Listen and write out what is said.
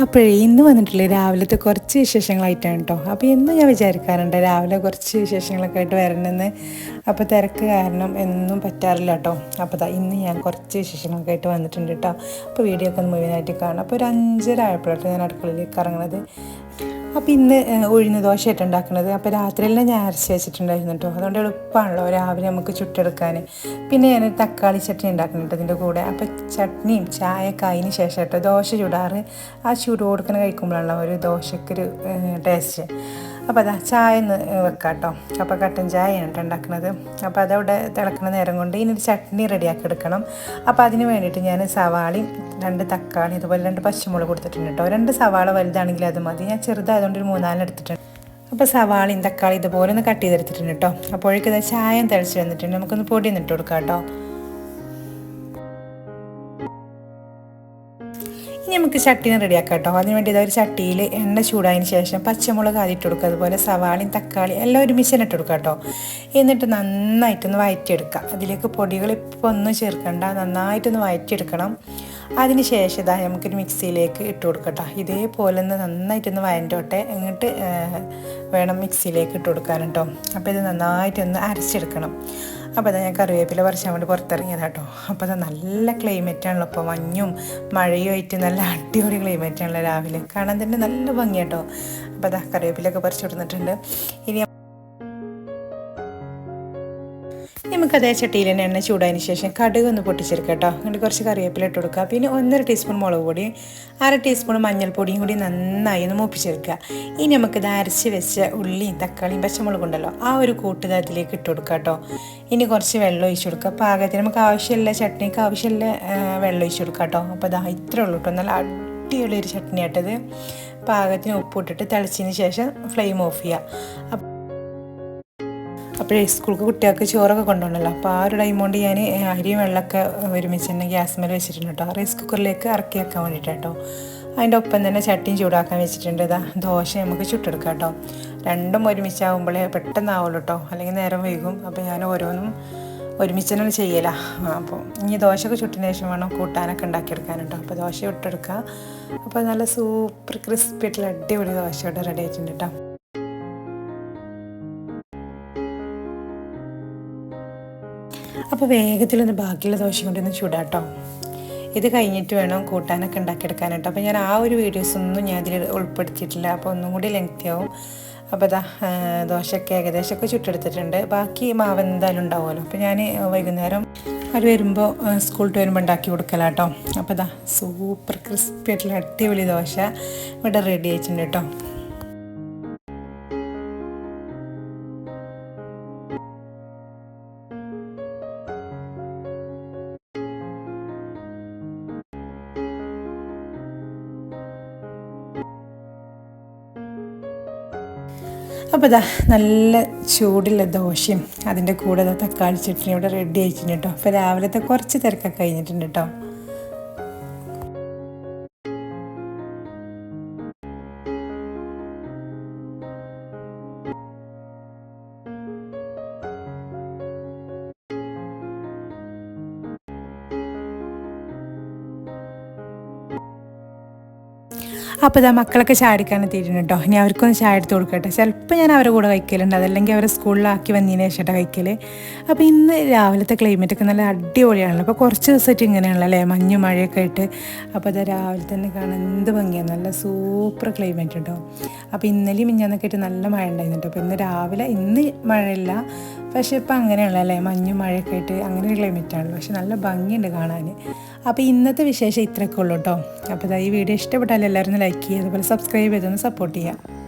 അപ്പോഴേ ഇന്ന് വന്നിട്ടില്ലേ? രാവിലത്തെ കുറച്ച് വിശേഷങ്ങളായിട്ടാണ് കേട്ടോ അപ്പോൾ എന്നും ഞാൻ വിചാരിക്കാറുണ്ട് രാവിലെ കുറച്ച് വിശേഷങ്ങളൊക്കെ ആയിട്ട് വരണമെന്ന്. അപ്പോൾ തിരക്ക് കാരണം എന്നും പറ്റാറില്ല കേട്ടോ അപ്പോൾ ദാ ഇന്ന് ഞാൻ കുറച്ച് വിശേഷങ്ങളൊക്കെ ആയിട്ട് വന്നിട്ടുണ്ട് കേട്ടോ അപ്പോൾ വീഡിയോ ഒക്കെ ഒന്ന് മുഴുവനായിട്ട് കാണാം അപ്പോൾ ഒരു അഞ്ചര ആയപ്പോഴാണ് ഞാൻ അടുക്കളയിലേക്ക് ഇറങ്ങുന്നത് അപ്പോൾ ഇന്ന് ഉഴുന്ന് ദോശയായിട്ട് ഉണ്ടാക്കുന്നത്. അപ്പോൾ രാത്രിയെല്ലാം ഞാൻ അരച്ച് വെച്ചിട്ടുണ്ടായിരുന്നു കേട്ടോ അതുകൊണ്ട് എളുപ്പമാണല്ലോ രാവിലെ നമുക്ക് ചുട്ടെടുക്കാൻ പിന്നെ ഞാൻ തക്കാളി ചട്നി ഉണ്ടാക്കുന്നുണ്ട് ഇതിന്റെ കൂടെ. അപ്പോൾ ചട്നിയും ചായയൊക്കെ അതിന് ശേഷം കേട്ടോ ദോശ ചുടാറ്. ആ ചൂട് കൊടുക്കുന്ന കഴിക്കുമ്പോഴാണല്ലോ ഒരു ദോശക്കൊരു ടേസ്റ്റ് അപ്പോൾ അതാ ചായ ഒന്ന് വെക്കാം കേട്ടോ അപ്പോൾ കട്ടൻ ചായയാണ് ഉണ്ടാക്കുന്നത് അപ്പോൾ അതവിടെ തിളക്കുന്ന നേരം കൊണ്ട് ഇനി ഒരു ചട്നി റെഡിയാക്കി എടുക്കണം. അപ്പോൾ അതിന് വേണ്ടിയിട്ട് ഞാൻ സവാളി രണ്ട് തക്കാളി ഇതുപോലെ രണ്ട് പച്ചമുളക് കൊടുത്തിട്ടുണ്ട് കേട്ടോ രണ്ട് സവാള വലുതാണെങ്കിൽ അത് മതി. ഞാൻ ചെറുതായതുകൊണ്ട് ഒരു മൂന്നാലിന് എടുത്തിട്ടുണ്ട്. അപ്പോൾ സവാളയും തക്കാളി ഇതുപോലെ ഒന്ന് കട്ട് ചെയ്തെടുത്തിട്ടുണ്ട് കേട്ടോ അപ്പോഴേക്കും ചായം തിളച്ച് വന്നിട്ടുണ്ട്. നമുക്കൊന്ന് പൊടി നിന്നിട്ട് കൊടുക്കാം കേട്ടോ ഇനി നമുക്ക് ചട്ടിനെ റെഡിയാക്കാം കേട്ടോ അതിന് വേണ്ടി ഒരു ചട്ടിയിൽ എണ്ണ ചൂടായതിന് ശേഷം പച്ചമുളക് ആദ്യമിട്ട് കൊടുക്കുക. അതുപോലെ സവാളയും തക്കാളി എല്ലാം ഒരു തന്നെ ഇട്ട് കൊടുക്കുക കേട്ടോ. എന്നിട്ട് നന്നായിട്ടൊന്ന് വഴറ്റിയെടുക്കുക. അതിലേക്ക് പൊടികൾ ഇപ്പോൾ ഒന്നും ചേർക്കണ്ട. നന്നായിട്ടൊന്ന് വഴറ്റിയെടുക്കണം. അതിന് ശേഷം ഇതാ നമുക്കൊരു മിക്സിയിലേക്ക് ഇട്ട് കൊടുക്കട്ടോ. ഇതേപോലെ ഒന്ന് നന്നായിട്ടൊന്ന് വയന്റോട്ടെ എന്നിട്ട് വേണം മിക്സിയിലേക്ക് ഇട്ട് കൊടുക്കാൻ കേട്ടോ അപ്പോൾ ഇത് നന്നായിട്ടൊന്ന് അരച്ചെടുക്കണം. അപ്പോൾ അതാ ഞാൻ കറിവേപ്പില പറിച്ചാൻ വേണ്ടി പുറത്തിറങ്ങിയതാ കേട്ടോ അപ്പോൾ അത് നല്ല ക്ലൈമറ്റ് ആണല്ലോ. ഇപ്പോൾ മഞ്ഞും മഴയും ആയിട്ട് നല്ല അടിപൊളി ക്ലൈമറ്റ് ആണല്ലോ രാവിലെ. കാണാൻ തന്നെ നല്ല ഭംഗിയാട്ടോ അപ്പോൾ അതാ കറിവേപ്പിലൊക്കെ പറിച്ചു കൊടുത്തിട്ടുണ്ട്. ഇനി നമുക്ക് അതേ ചട്ടിയിൽ തന്നെ എണ്ണ ചൂടായതിന് ശേഷം കടുക് ഒന്ന് പൊട്ടിച്ചെടുക്കുക കേട്ടോ. എന്നിട്ട് കുറച്ച് കറിവേപ്പില ഇട്ട് കൊടുക്കുക. പിന്നെ ഒന്നര ടീസ്പൂൺ മുളക് പൊടി അര ടീസ്പൂൺ മഞ്ഞൾപ്പൊടിയും കൂടി നന്നായി ഒന്ന് മൂപ്പിച്ചെടുക്കുക. ഇനി നമുക്കിത് അരച്ച് വെച്ച ഉള്ളിയും തക്കാളിയും പച്ചമുളകും ഉണ്ടല്ലോ ആ ഒരു കൂട്ട് ഇത് അതിലേക്ക് ഇട്ട് കൊടുക്കുക കേട്ടോ. ഇനി കുറച്ച് വെള്ളം ഒഴിച്ചു കൊടുക്കുക. പാകത്തിന് നമുക്ക് ആവശ്യമില്ല ചട്നിക്ക് ആവശ്യമില്ല വെള്ളം ഒഴിച്ചു കൊടുക്കുക കേട്ടോ. അപ്പോൾ അതാ ഇത്രേ ഉള്ളൂ കേട്ടോ. നല്ല അടിപൊളി ഒരു ചട്നി ആട്ടത് പാകത്തിന് ഉപ്പിട്ടിട്ട് തിളച്ചതിന് ശേഷം ഫ്ലെയിം ഓഫ് ചെയ്യുക. അപ്പോഴേ സ്കൂൾക്ക് കുട്ടികൾക്ക് ചോറൊക്കെ കൊണ്ടുപോകണല്ലോ അപ്പോൾ ആ ഒരു ടൈം കൊണ്ട് ഞാൻ അരിയും വെള്ളമൊക്കെ ഒരുമിച്ച് തന്നെ ഗ്യാസ് മേലെ വെച്ചിട്ടുണ്ട് കേട്ടോ. റൈസ് കുക്കറിലേക്ക് ഇറക്കി വെക്കാൻ വേണ്ടിയിട്ട് കേട്ടോ. അതിന്റെ ഒപ്പം തന്നെ ചട്ടിയും ചൂടാക്കാൻ വെച്ചിട്ടുണ്ട്. ഇതാ ദോശ നമുക്ക് ചുട്ടെടുക്കാം കേട്ടോ. രണ്ടും ഒരുമിച്ചാവുമ്പോഴേ പെട്ടെന്നാവുള്ളൂ കേട്ടോ. അല്ലെങ്കിൽ നേരം വൈകും. അപ്പോൾ ഞാൻ ഓരോന്നും ഒരുമിച്ച് തന്നെ ചെയ്യല. അപ്പോൾ ഇനി ദോശയൊക്കെ ചുട്ടിന് ശേഷം വേണം കൂട്ടാനൊക്കെ ഉണ്ടാക്കിയെടുക്കാൻ കേട്ടോ. അപ്പോൾ ദോശ ചുട്ടെടുക്കുക അപ്പോൾ നല്ല സൂപ്പർ ക്രിസ്പി ആയിട്ടുള്ള അടിപൊളി ദോശ ഇവിടെ റെഡി ആയിട്ടുണ്ട് കേട്ടോ. അപ്പോൾ വേഗത്തിലൊന്ന് ബാക്കിയുള്ള ദോശ കൊണ്ടൊന്ന് ചൂടാട്ടോ. ഇത് കഴിഞ്ഞിട്ട് വേണം കൂട്ടാനൊക്കെ ഉണ്ടാക്കിയെടുക്കാൻ കേട്ടോ അപ്പോൾ ഞാൻ ആ ഒരു വീഡിയോസ് ഒന്നും ഞാൻ അതിൽ ഉൾപ്പെടുത്തിയിട്ടില്ല. അപ്പോൾ ഒന്നും കൂടി ലെങ്ത്തി ആവും. അപ്പോൾ ഇതാ ദോശയൊക്കെ ഏകദേശമൊക്കെ ചുട്ടെടുത്തിട്ടുണ്ട്. ബാക്കി മാവ് എന്തായാലും ഉണ്ടാവുമല്ലോ. അപ്പോൾ ഞാൻ വൈകുന്നേരം അവർ വരുമ്പോൾ സ്കൂളിൽ വരുമ്പോൾ ഉണ്ടാക്കി കൊടുക്കലാട്ടോ. അപ്പോൾ ഇതാ സൂപ്പർ ക്രിസ്പി ആയിട്ടുള്ള അടിപൊളി ദോശ ഇവിടെ റെഡി ആയിട്ടുണ്ട് കേട്ടോ അപ്പോൾ ഇതാ നല്ല ചൂടുള്ള ദോശയും അതിന്റെ കൂടെ തക്കാളി ചട്നിയും ഇവിടെ റെഡി ആയിട്ടുണ്ട് കേട്ടോ അപ്പോൾ രാവിലത്തെ കുറച്ച് തിരക്കൊക്കെ കഴിഞ്ഞിട്ടുണ്ട് കേട്ടോ അപ്പോൾ ഇതാ മക്കളൊക്കെ ചായ ചാടിക്കാൻ എത്തിയിട്ടുണ്ട് കേട്ടോ ഇനി അവർക്കൊന്ന് ചായ എടുത്ത് കൊടുക്കട്ടെ. ചിലപ്പോൾ ഞാൻ അവരുടെ കൂടെ കഴിക്കലുണ്ട്. അതല്ലെങ്കിൽ അവരെ സ്കൂളിലാക്കി വന്നതിന് ശേഷം കഴിക്കൽ അപ്പോൾ ഇന്ന് രാവിലത്തെ ക്ലൈമറ്റ് ഒക്കെ നല്ല അടിപൊളിയാണല്ലോ. അപ്പോൾ കുറച്ച് ദിവസമായിട്ട് ഇങ്ങനെയാണല്ലോ അല്ലേ? മഞ്ഞ് മഴയൊക്കെ ആയിട്ട്. അപ്പോൾ അത് രാവിലെ തന്നെ കാണാൻ എന്ത് ഭംഗിയാണ് നല്ല സൂപ്പർ ക്ലൈമറ്റ് കേട്ടോ അപ്പോൾ ഇന്നലെയും മിഞ്ഞാന്നൊക്കെ ആയിട്ട് നല്ല മഴ ഉണ്ടായിരുന്നു കേട്ടോ അപ്പോൾ ഇന്ന് രാവിലെ ഇന്ന് മഴയില്ല. പക്ഷേ ഇപ്പം അങ്ങനെയുള്ള അല്ലേ? മഞ്ഞും മഴയൊക്കെ ആയിട്ട് അങ്ങനെ ഒരു ക്ലൈമറ്റ് ആണല്ലോ. പക്ഷെ നല്ല ഭംഗിയുണ്ട് കാണാൻ അപ്പോൾ ഇന്നത്തെ വിശേഷം ഇത്രയൊക്കെ ഉള്ളൂ കേട്ടോ അപ്പോൾ ഈ വീഡിയോ ഇഷ്ടപ്പെട്ടാൽ എല്ലാവരും ലൈക്ക് ചെയ്യുക അതുപോലെ സബ്സ്ക്രൈബ് ചെയ്തൊന്ന് സപ്പോർട്ട് ചെയ്യുക.